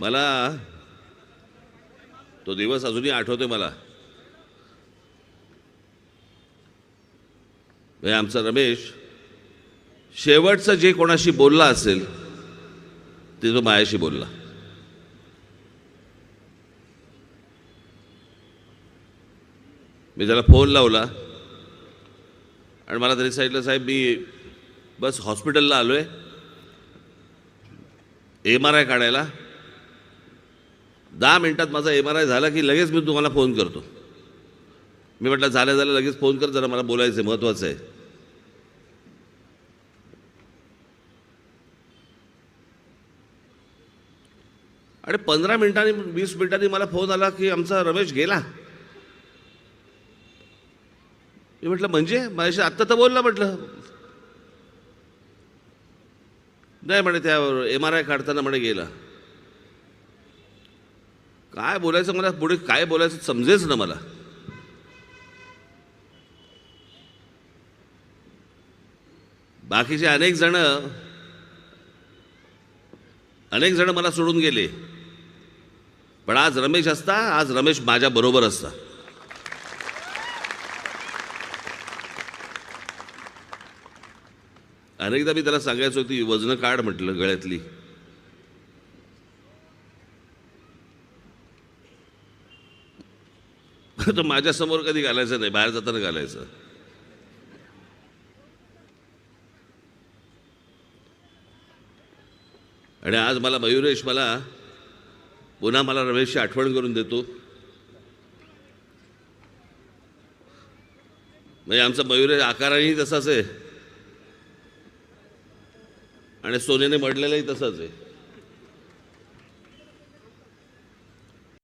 मला तो दिवस अजूनही आठवतोय मला. आमचा रमेश शेवटचं जे कोणाशी बोलला असेल ते तो मायाशी बोलला. मी त्याला फोन लावला आणि मला तरी सांगितलं साहेब मी बस हॉस्पिटलला आलो आहे एम आर आय काढायला. दहा मिनिटात माझा एम आर आय झाला की लगेच मी तुम्हाला फोन करतो. मी म्हटलं झालं झालं लगेच फोन कर जरा मला बोलायचं आहे महत्त्वाचं आहे. आणि पंधरा मिनिटांनी वीस मिनिटांनी मला फोन आला की आमचा रमेश गेला. मी म्हटलं म्हणजे? माझ्याशी आत्ता तर बोलला म्हटलं. नाही म्हणे त्या एम आर आय काढताना म्हणे गेला. काय बोलायचं मला? पुढे काय बोलायचं समजेच ना मला. बाकीचे अनेक जण अनेक जण मला सोडून गेले. पण आज रमेश असता आज रमेश माझ्या बरोबर असता. अनेकदा मी त्याला सांगायचो होती वजनं काढ म्हटलं गळ्यातली. तर माझ्यासमोर कधी घालायचं नाही बाहेर जाताना घालायचं. आणि आज मला मयुरेश मला पुन्हा मला रमेशची आठवण करून देतो. म्हणजे आमचा मयुरेश आकारानेही तसाच आहे. आणि सोनेने मडलेलाही तसाच आहे.